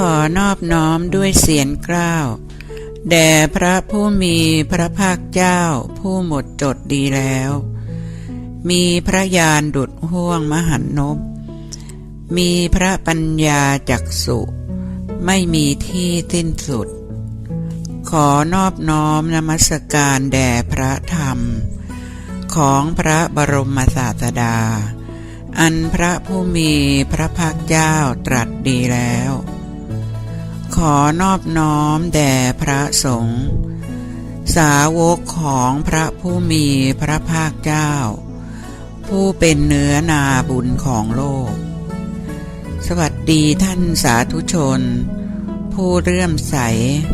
ขอนอบน้อมด้วยเสียงกล้าวแด่พระผู้มีพระภาคเจ้าผู้หมดจดดีแล้ว มีพระญาณดุดห่วงมหันนบ มีพระปัญญาจักสุ ไม่มีที่สิ้นสุด ขอนอบน้อมนมัสการแด่พระธรรม ของพระบรมศาสดา อันพระผู้มีพระภาคเจ้าตรัสดีแล้ว ขอนอบน้อมแด่พระสงฆ์สาวกของพระผู้มีพระภาคเจ้า ผู้เป็นเนื้อนาบุญของโลก สวัสดีท่านสาธุชน ผู้เรื่อมใส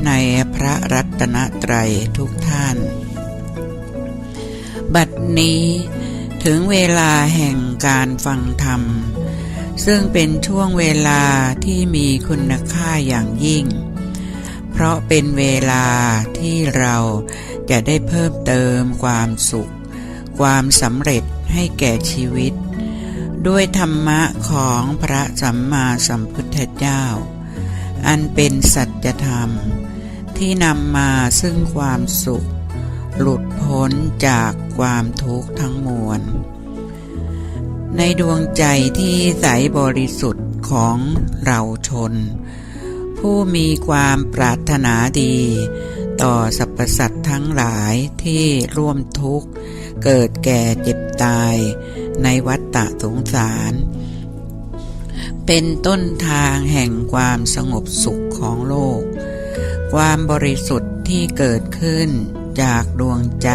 ในพระรัตนตรัยทุกท่าน บัดนี้ถึงเวลาแห่งการฟังธรรม ซึ่งเป็นช่วงเวลาที่มีคุณค่าอย่างยิ่ง เพราะเป็นเวลาที่เราจะได้เพิ่มเติมความสุข ความสำเร็จให้แก่ชีวิต ด้วยธรรมะของพระสัมมาสัมพุทธเจ้า อันเป็นสัจธรรม ที่นำมาซึ่งความสุข หลุดพ้นจากความทุกข์ทั้งมวล ในดวงใจที่ใสบริสุทธิ์ของเราชน ผู้มีความปรารถนาดี ต่อสรรพสัตว์ทั้งหลายที่ร่วมทุกข์ เกิดแก่เจ็บตายในวัฏฏะสงสาร เป็นต้นทางแห่งความสงบสุขของโลก ความบริสุทธิ์ที่เกิดขึ้น จากดวงใจ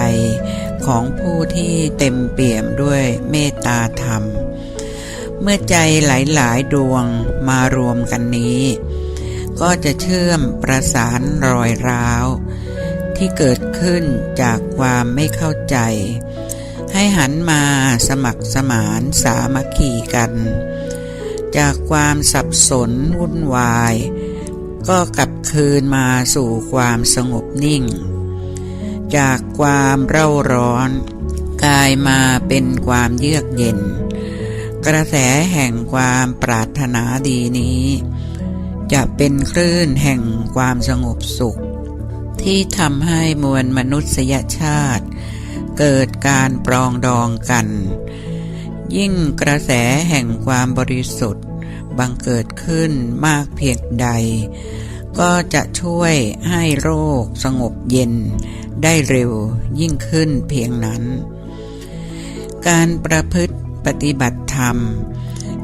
ของผู้ที่เต็มเปี่ยมด้วยเมตตาธรรม เมื่อใจหลายๆ ดวงมารวมกันนี้ ก็จะเชื่อมประสานรอยร้าว ที่เกิดขึ้นจากความไม่เข้าใจ ให้หันมาสมัครสมานสามัคคีกัน จากความสับสนวุ่นวาย ก็กลับคืนมาสู่ความสงบนิ่ง จากความเร่าร้อนกลายมาเป็นความเยือกเย็น กระแสแห่งความปรารถนาดีนี้ จะเป็นคลื่นแห่งความสงบสุข ที่ทำให้มวลมนุษยชาติ เกิดการปรองดองกัน ยิ่งกระแสแห่งความบริสุทธิ์บังเกิดขึ้นมากเพียงใด ก็จะช่วยให้โรคสงบเย็น ได้เร็วยิ่งขึ้นเพียงนั้น การประพฤติปฏิบัติธรรม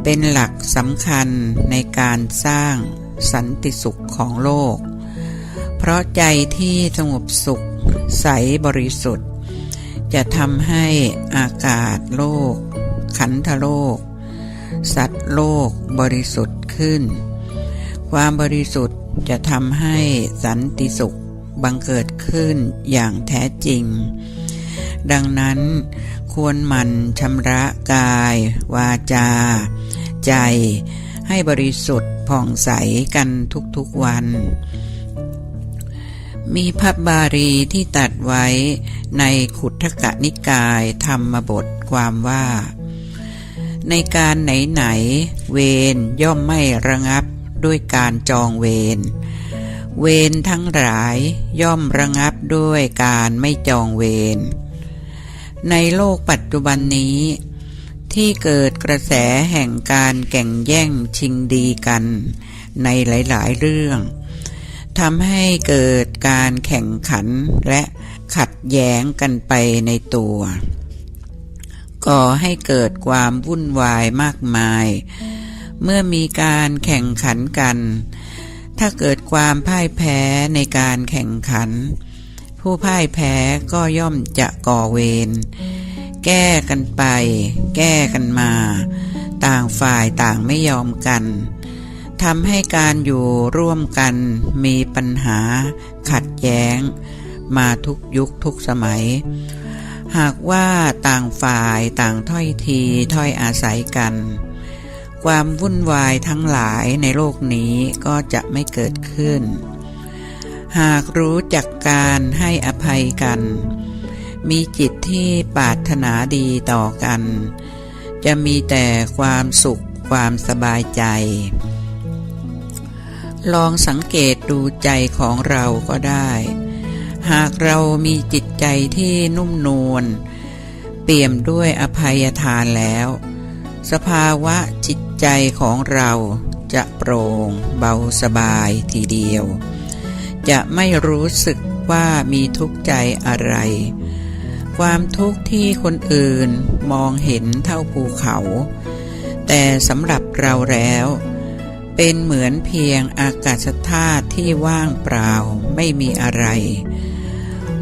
เป็นหลักสำคัญในการสร้างสันติสุขของโลก เพราะใจที่สงบสุขใสบริสุทธิ์ จะทำให้อากาศโลก ขันธโลก สัตว์โลกบริสุทธิ์ขึ้น ความบริสุทธิ์จะทำให้สันติสุข บังเกิดขึ้นอย่างแท้จริง ดังนั้นควรหมั่นชำระกาย วาจา ใจ ให้บริสุทธิ์ผ่องใสกันทุกๆวัน มีพับบารีที่ตัดไว้ในขุทกะนิกายธรรมบทความว่า ในการไหนๆเวรย่อมไม่ระงับด้วยการจองเวร เวรทั้งหลายย่อมระงับด้วยการไม่จองเวร ในโลกปัจจุบันนี้ ที่เกิดกระแสแห่งการแข่งแย่งชิงดีกัน ในหลายๆเรื่องทำให้เกิดการแข่งขันและขัดแย้งกันไปในตัว ก่อให้เกิดความวุ่นวายมากมาย เมื่อมีการแข่งขันกัน ถ้าเกิดความพ่ายแพ้ในการแข่งขัน ผู้พ่ายแพ้ก็ย่อมจะก่อเวรแก้กันไป แก้กันมา ต่างฝ่ายต่างไม่ยอมกันทำให้การอยู่ร่วมกันมีปัญหาขัดแย้ง มาทุกยุคทุกสมัย หากว่าต่างฝ่ายต่างถ้อยทีถ้อยอาศัยกัน ความวุ่นวายทั้งหลายในโลกนี้ก็จะไม่เกิดขึ้น หากรู้จักการให้อภัยกัน มีจิตที่ปรารถนาดีต่อกัน จะมีแต่ความสุขความสบายใจ ลองสังเกตดูใจของเราก็ได้ หากเรามีจิตใจที่นุ่มนวลเปี่ยมด้วยอภัยทานแล้ว สภาวะจิตใจของเราจะโปร่งเบาสบายทีเดียว จะไม่รู้สึกว่ามีทุกข์ใจอะไร ความทุกข์ที่คนอื่นมองเห็นเท่าภูเขา แต่สำหรับเราแล้ว เป็นเหมือนเพียงอากาศธาตุที่ว่างเปล่าไม่มีอะไร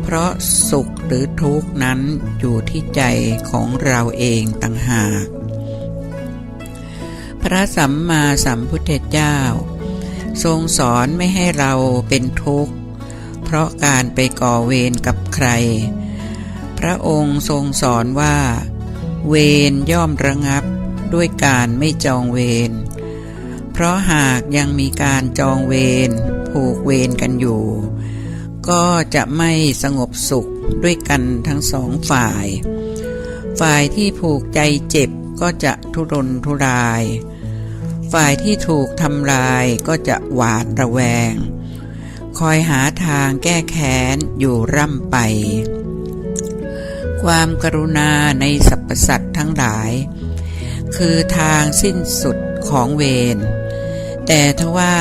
เพราะสุขหรือทุกข์นั้นอยู่ที่ใจของเราเองต่างหาก พระสัมมาสัมพุทธเจ้า ทรงสอนไม่ให้เราเป็นทุกข์ เพราะการไปก่อเวรกับใคร พระองค์ทรงสอนว่า เวรย่อมระงับด้วยการไม่จองเวร เพราะหากยังมีการจองเวรผูกเวรกันอยู่ ก็จะไม่สงบสุขด้วยกันทั้งสองฝ่าย ฝ่ายที่ผูกใจเจ็บก็จะทุรนทุราย ฝ่ายที่ถูกทำลายก็จะหวาดระแวง คอยหาทางแก้แค้นอยู่ร่ำไป ความกรุณาในสรรพสัตว์ทั้งหลาย คือทางสิ้นสุดของเวร แต่ทว่า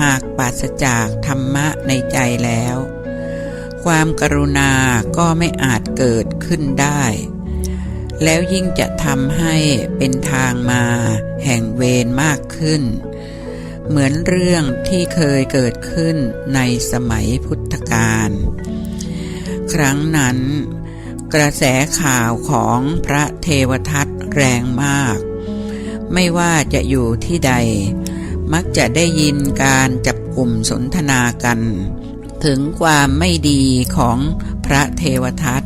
หากปราศจากธรรมะในใจแล้ว ความกรุณาก็ไม่อาจเกิดขึ้นได้ แล้วยิ่งจะทำให้เป็นทางมาแห่งเวรมากขึ้น เหมือนเรื่องที่เคยเกิดขึ้นในสมัยพุทธกาลครั้งนั้น กระแสข่าวของพระเทวทัตแรงมาก ไม่ว่าจะอยู่ที่ใด มักจะได้ยินการจับกลุ่มสนทนากัน ถึงความไม่ดีของพระเทวทัต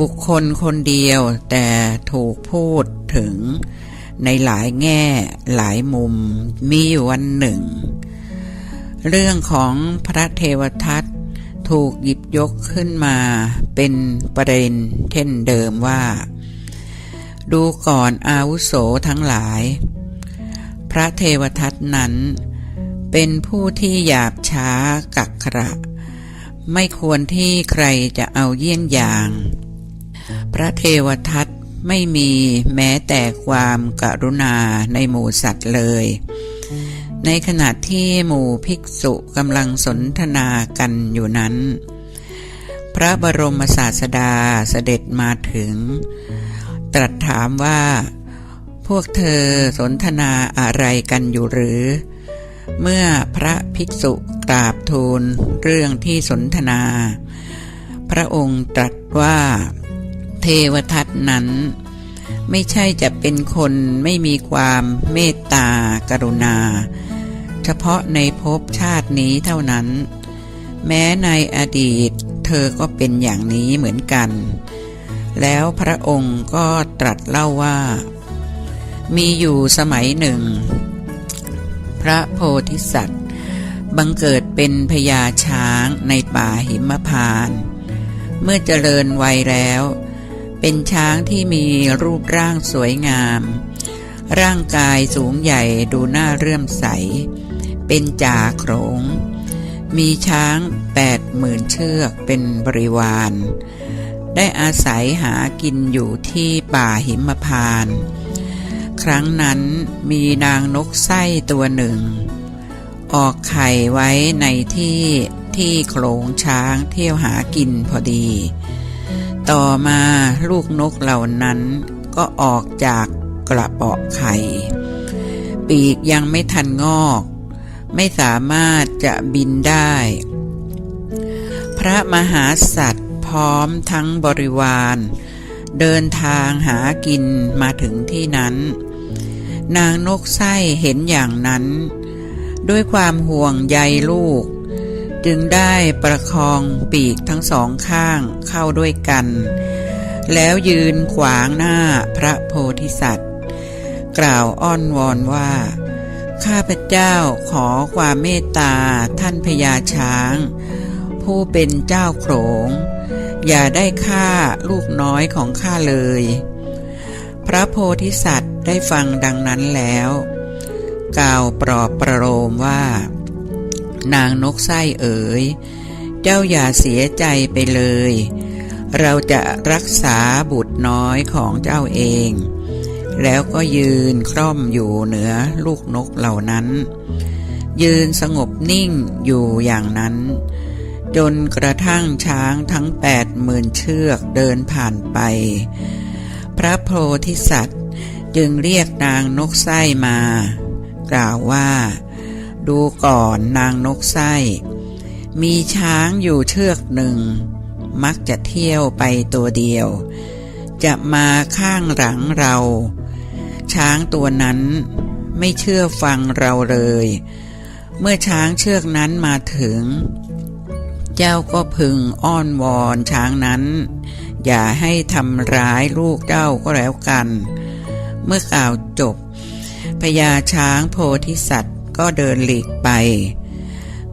บุคคลคนเดียวแต่ถูกพูดถึงในหลายแง่หลายมุมมีอยู่วันหนึ่ง เรื่องของพระเทวทัตถูกหยิบยกขึ้นมาเป็นประเด็นเช่นเดิมว่า ดูก่อนอาวุโสทั้งหลาย พระเทวทัตนั้น เป็นผู้ที่หยาบช้ากักขระ ไม่ควรที่ใครจะเอาเยี่ยงอย่าง พระเทวทัตไม่มีแม้แต่ความกรุณาในหมู่สัตว์เลย ในขณะที่หมู่ภิกษุกำลังสนทนากันอยู่นั้น พระบรมศาสดาเสด็จมาถึง ตรัสถามว่า พวกเธอสนทนาอะไรกันอยู่หรือ เมื่อพระภิกษุกราบทูลเรื่องที่สนทนา พระองค์ตรัสว่า เทวทัตนั้น ไม่ใช่จะเป็นคนไม่มีความเมตตากรุณา เฉพาะในภพชาตินี้เท่านั้น แม้ในอดีตเธอก็เป็นอย่างนี้เหมือนกัน แล้วพระองค์ก็ตรัสเล่าว่า มีอยู่สมัยหนึ่ง พระโพธิสัตว์ บังเกิดเป็นพญาช้างในป่าหิมพานต์เมื่อเจริญวัยแล้ว เป็นช้างที่มีรูปร่างสวยงาม ร่างกายสูงใหญ่ดูน่าเรื่อมใส เป็นจ่าโขง มีช้างแปดหมื่นเชือกเป็นบริวาร ได้อาศัยหากินอยู่ที่ป่าหิมพาน ครั้งนั้นมีนางนกไส้ตัวหนึ่ง ออกไข่ไว้ในที่ที่โขลงช้างเที่ยวหากินพอดี ต่อมาลูกนกเหล่านั้นก็ออกจากกระเปาะไข่ ปีกยังไม่ทันงอก ไม่สามารถจะบินได้ พระมหาสัตว์พร้อมทั้งบริวาร เดินทางหากินมาถึงที่นั้น นางนกไส้เห็นอย่างนั้น ด้วยความห่วงใยลูก จึงได้ประคองปีกทั้งสองข้างเข้าด้วยกัน แล้วยืนขวางหน้าพระโพธิสัตว์ กล่าวอ้อนวอนว่า ข้าพเจ้าขอความเมตตาท่านพญาช้าง ผู้เป็นเจ้าโขงอย่าได้ฆ่าลูกน้อยของข้าเลย พระโพธิสัตว์ได้ฟังดังนั้นแล้ว กล่าวปลอบประโลมว่า นางนกไส้เอ๋ย เจ้าอย่าเสียใจไปเลย เราจะรักษาบุตรน้อยของเจ้าเอง แล้วก็ยืนคร่อมอยู่เหนือลูกนกเหล่านั้น ยืนสงบนิ่งอยู่อย่างนั้น จนกระทั่งช้างทั้งแปดหมื่นเชือกเดินผ่านไป พระโพธิสัตว์จึงเรียกนางนกไส้มา กล่าวว่า ดูก่อนนางนกไส้ มีช้างอยู่เชือกหนึ่ง มักจะเที่ยวไปตัวเดียว จะมาข้างหลังเรา ช้างตัวนั้นไม่เชื่อฟังเราเลย เมื่อช้างเชือกนั้นมาถึง เจ้าก็พึงอ้อนวอนช้างนั้น อย่าให้ทำร้ายลูกเจ้าก็แล้วกัน เมื่อกล่าวจบพญาช้างโพธิสัตว์ ก็เดินหลีกไป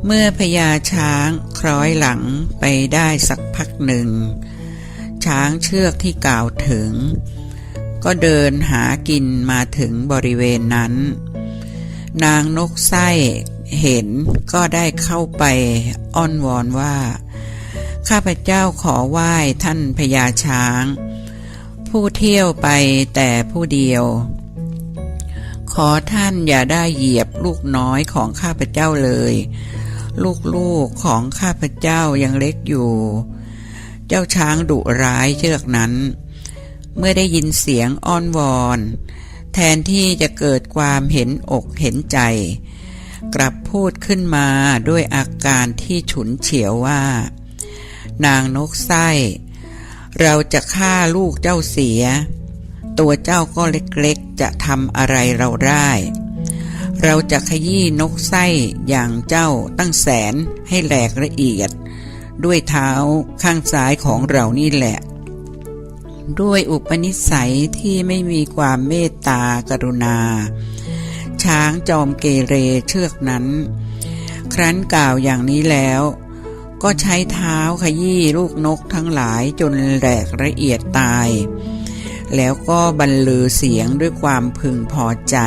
เมื่อพญาช้างคล้อยหลังไปได้สักพักหนึ่ง ช้างเชือกที่กล่าวถึง ก็เดินหากินมาถึงบริเวณนั้น นางนกไส้เห็นก็ได้เข้าไปอ้อนวอนว่า ข้าพเจ้าขอไหว้ท่านพญาช้าง ผู้เที่ยวไปแต่ผู้เดียว ขอท่านอย่าได้เหยียบลูกน้อยของข้าพเจ้าเลย ลูกๆของข้าพเจ้ายังเล็กอยู่ เจ้าช้างดุร้ายเชือกนั้น เมื่อได้ยินเสียงอ้อนวอน แทนที่จะเกิดความเห็นอกเห็นใจ กลับพูดขึ้นมาด้วยอาการที่ฉุนเฉียวว่า นางนกไส้ เราจะฆ่าลูกเจ้าเสีย ตัวเจ้าก็เล็กๆ จะทำอะไรเราได้ เราจะขยี้นกไส้อย่างเจ้าตั้งแสนให้แหลกละเอียด ด้วยเท้าข้างซ้ายของเรานี่แหละ ด้วยอุปนิสัยที่ไม่มีความเมตตากรุณา ช้างจอมเกเรเชือกนั้น ครั้นกล่าวอย่างนี้แล้วก็ใช้เท้าขยี้ลูกนกทั้งหลายจนแหลกละเอียดตาย แล้วก็บรรลือเสียงด้วยความพึงพอใจ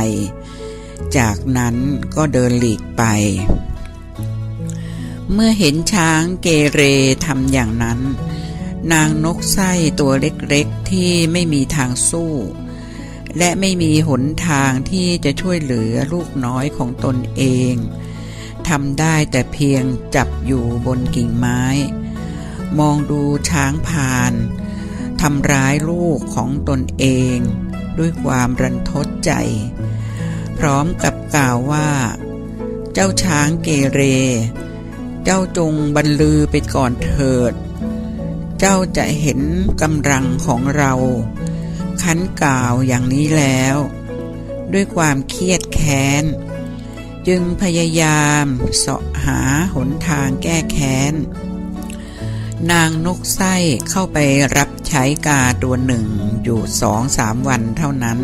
จากนั้นก็เดินหลีกไป เมื่อเห็นช้างเกเรทำอย่างนั้น นางนกไส้ตัวเล็กๆที่ไม่มีทางสู้ และไม่มีหนทางที่จะช่วยเหลือลูกน้อยของตนเองทำได้แต่เพียงจับอยู่บนกิ่งไม้ มองดูช้างพาน ทำร้ายลูกของตนเอง ด้วยความรันทดใจ พร้อมกับกล่าวว่า เจ้าช้างเกเร เจ้าจงบรรลือไปก่อนเถิด เจ้าจะเห็นกำลังของเราคันกล่าวอย่างนี้แล้ว ด้วยความเครียดแค้น จึงพยายามเสาะหาหนทางแก้แค้น นางนกไส้เข้าไปรับใช้กาตัวหนึ่งอยู่สองสามวันเท่านั้น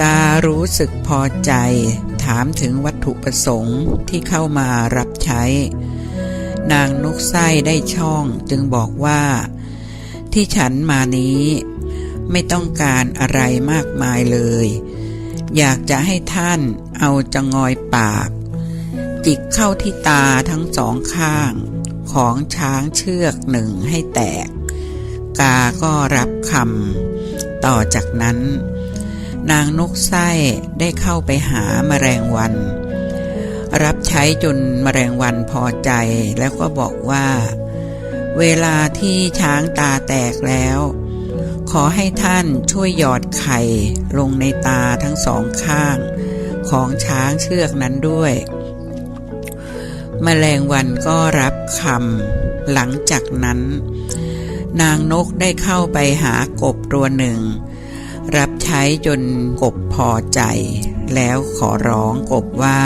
การู้สึกพอใจถามถึงวัตถุประสงค์ที่เข้ามารับใช้ นางนกไส้ได้ช่องจึงบอกว่า ที่ฉันมานี้ ไม่ต้องการอะไรมากมายเลย อยากจะให้ท่านเอาจะงอยปาก จิกเข้าที่ตาทั้งสองข้าง ของช้างเชือกหนึ่งให้แตก กาก็รับคำต่อจากนั้น นางนกไส้ได้เข้าไปหาแมลงวัน รับใช้จนแมลงวันพอใจแล้วก็บอกว่า เวลาที่ช้างตาแตกแล้ว ขอให้ท่านช่วยหยอดไข่ลงในตาทั้งสองข้าง ของช้างเชือกนั้นด้วย แมลงวันก็รับคำหลังจากนั้น นางนกได้เข้าไปหากบตัวหนึ่ง รับใช้จนกบพอใจ แล้วขอร้องกบว่า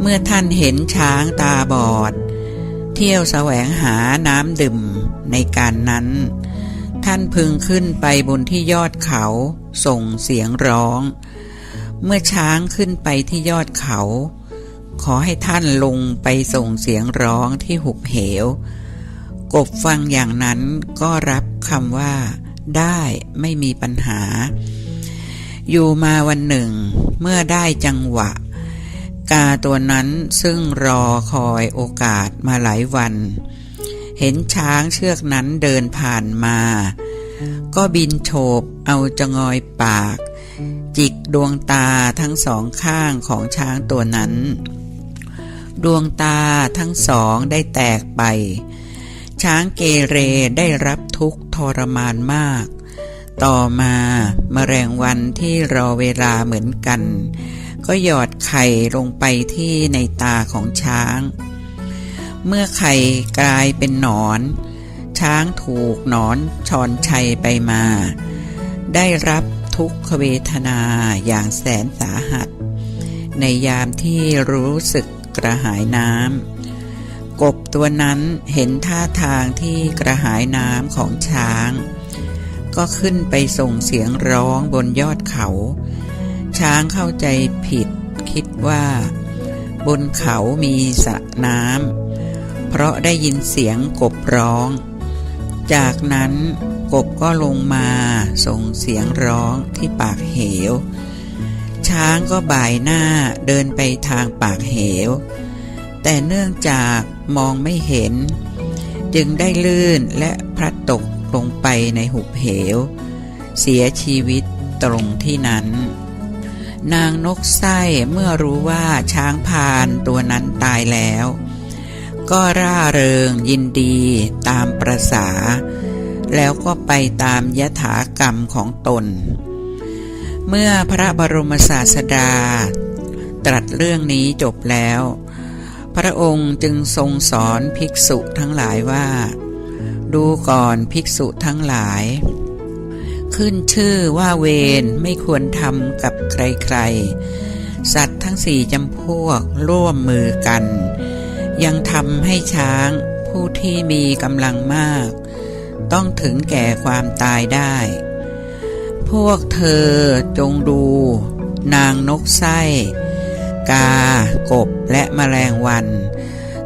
เมื่อท่านเห็นช้างตาบอด เที่ยวแสวงหาน้ำดื่มในการนั้น ท่านพึงขึ้นไปบนที่ยอดเขาส่งเสียงร้อง เมื่อช้างขึ้นไปที่ยอดเขา ขอให้ท่านลงไปส่งเสียงร้องที่หุบเหว กบฟังอย่างนั้นก็รับคำว่า ได้ไม่มีปัญหา อยู่มาวันหนึ่ง เมื่อได้จังหวะ กาตัวนั้นซึ่งรอคอยโอกาสมาหลายวัน เห็นช้างเชือกนั้นเดินผ่านมา ก็บินโฉบเอาจะงอยปาก จิกดวงตาทั้งสองข้างของช้างตัวนั้น ดวงตาทั้งสองได้แตกไป ช้างเกเรได้รับทุกข์ทรมานมาก ต่อมาแมลงวันที่รอเวลาเหมือนกัน ก็หยอดไข่ลงไปที่ในตาของช้าง เมื่อไข่กลายเป็นหนอน ช้างถูกหนอนชอนชัยไปมา ได้รับ ทุกขเวทนาอย่างแสนสาหัส ในยามที่รู้สึกกระหายน้ำกบตัวนั้นเห็นท่าทางที่กระหายน้ำของช้าง ก็ขึ้นไปส่งเสียงร้องบนยอดเขา ช้างเข้าใจผิดคิดว่า บนเขามีสระน้ำเพราะได้ยินเสียงกบร้อง จากนั้นกบก็ลงมาส่งเสียงร้องที่ปากเหว ช้างก็บ่ายหน้าเดินไปทางปากเหว แต่เนื่องจากมองไม่เห็น จึงได้ลื่นและพลัดตกลงไปในหุบเหว เสียชีวิตตรงที่นั้น นางนกไส้เมื่อรู้ว่าช้างพานตัวนั้นตายแล้ว ก็ร่าเริงยินดีตามประษา แล้วก็ไปตามยถากรรมของตน เมื่อพระบรมศาสดา ตรัสเรื่องนี้จบแล้ว พระองค์จึงทรงสอนภิกษุทั้งหลายว่า ดูก่อนภิกษุทั้งหลาย ขึ้นชื่อว่าเวรไม่ควรทำกับใครๆ สัตว์ทั้งสี่จำพวกร่วมมือกัน ยังทำให้ช้างผู้ที่มีกำลังมาก ต้องถึงแก่ความตายได้ พวกเธอจงดู นางนกไส้ กา กบและแมลงวัน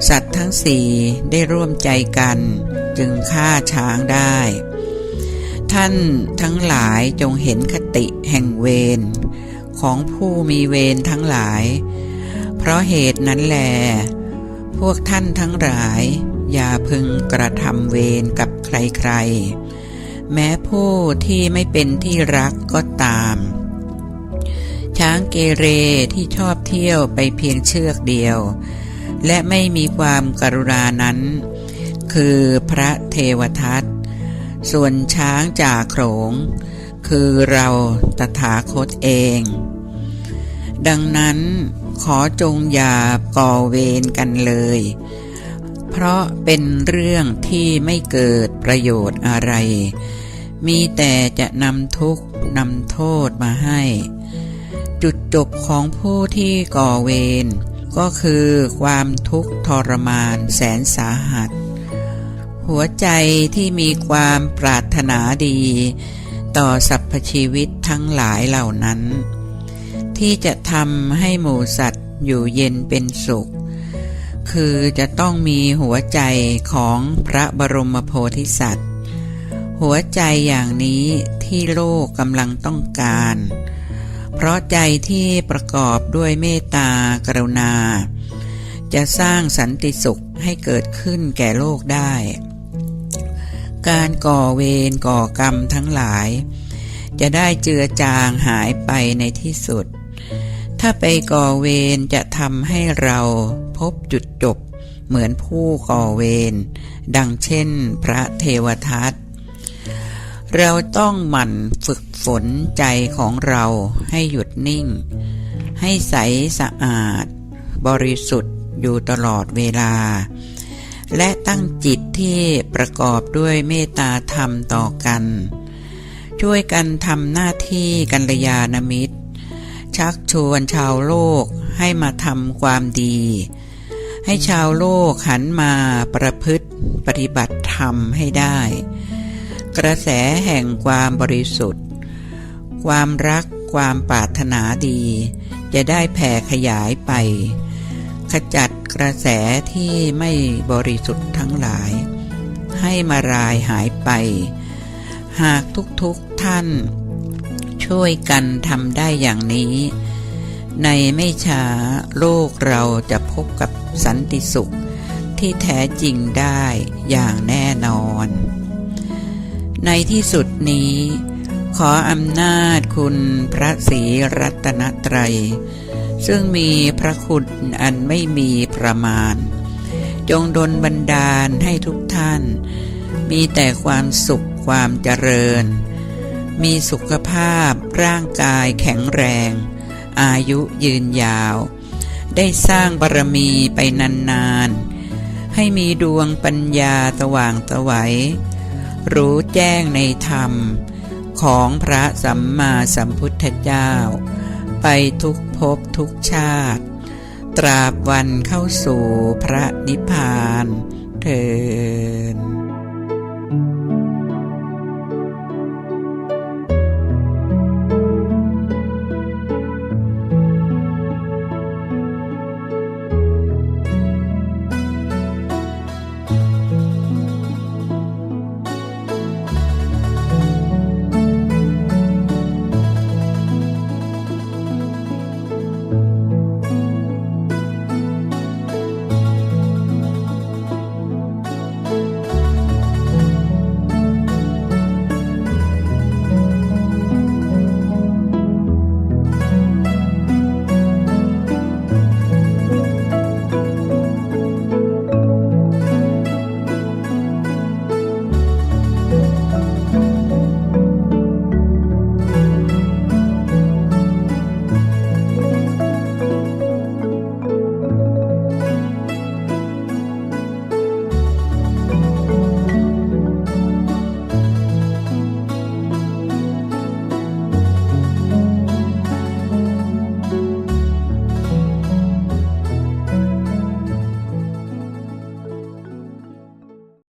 สัตว์ทั้งสี่ได้ร่วมใจกัน จึงฆ่าช้างได้ ท่านทั้งหลายจงเห็นคติแห่งเวรของผู้มีเวรทั้งหลาย เพราะเหตุนั้นแหล พวกท่านทั้งหลาย อย่าพึงกระทำเวรกับใครๆ แม้ผู้ที่ไม่เป็นที่รักก็ตาม ช้างเกเรที่ชอบเที่ยวไปเพียงเชือกเดียว และไม่มีความกรุณานั้น คือพระเทวทัตส่วนช้างจ่าโขง คือเราตถาคตเอง ดังนั้น ขอจงอย่าก่อเวรกันเลย เพราะเป็นเรื่องที่ไม่เกิดประโยชน์อะไร มีแต่จะนำทุกข์นำโทษมาให้ จุดจบของผู้ที่ก่อเวรก็คือความทุกข์ทรมานแสนสาหัส หัวใจที่มีความปรารถนาดี ต่อสรรพชีวิตทั้งหลายเหล่านั้น ที่จะทำให้หมูสัตว์อยู่เย็นเป็นสุข คือจะต้องมีหัวใจของพระบรมโพธิสัตว์ หัวใจอย่างนี้ที่โลกกำลังต้องการ เพราะใจที่ประกอบด้วยเมตตากรุณา จะสร้างสันติสุขให้เกิดขึ้นแก่โลกได้ การก่อเวรก่อกรรมทั้งหลายจะได้เจือจางหายไปในที่สุด ถ้าไปก่อเวรจะทำให้เราพบจุดจบ เหมือนผู้ก่อเวรดังเช่นพระเทวทัตเราต้องหมั่นฝึกฝนใจของเราให้หยุดนิ่ง ให้ใสสะอาด บริสุทธิ์อยู่ตลอดเวลา และตั้งจิตที่ประกอบด้วยเมตตาธรรมต่อกัน ช่วยกันทำหน้าที่กัลยาณมิตร ชักชวนชาวโลกให้มาทำความดี ให้ชาวโลกหันมาประพฤติปฏิบัติธรรมให้ได้ กระแสแห่งความบริสุทธิ์ ความรักความปรารถนาดี จะได้แผ่ขยายไป ขจัดกระแสที่ไม่บริสุทธิ์ทั้งหลาย ให้มารายหายไป หากทุกๆทท่าน ช่วยกันทำได้อย่างนี้ ในไม่ช้าโลกเราจะพบกับสันติสุขที่แท้จริงได้อย่างแน่นอน ในที่สุดนี้ ขออำนาจคุณพระศรีรัตนตรัย ซึ่งมีพระคุณอันไม่มีประมาณ จงดลบันดาลให้ทุกท่าน มีแต่ความสุขความเจริญ มีสุขภาพร่างกายแข็งแรง อายุยืนยาว ได้สร้างบารมีไปนานๆ ให้มีดวงปัญญาสว่างสวัย รู้แจ้งในธรรมของพระสัมมาสัมพุทธเจ้า ไปทุกภพทุกชาติ ตราบวันเข้าสู่พระนิพพานเถิด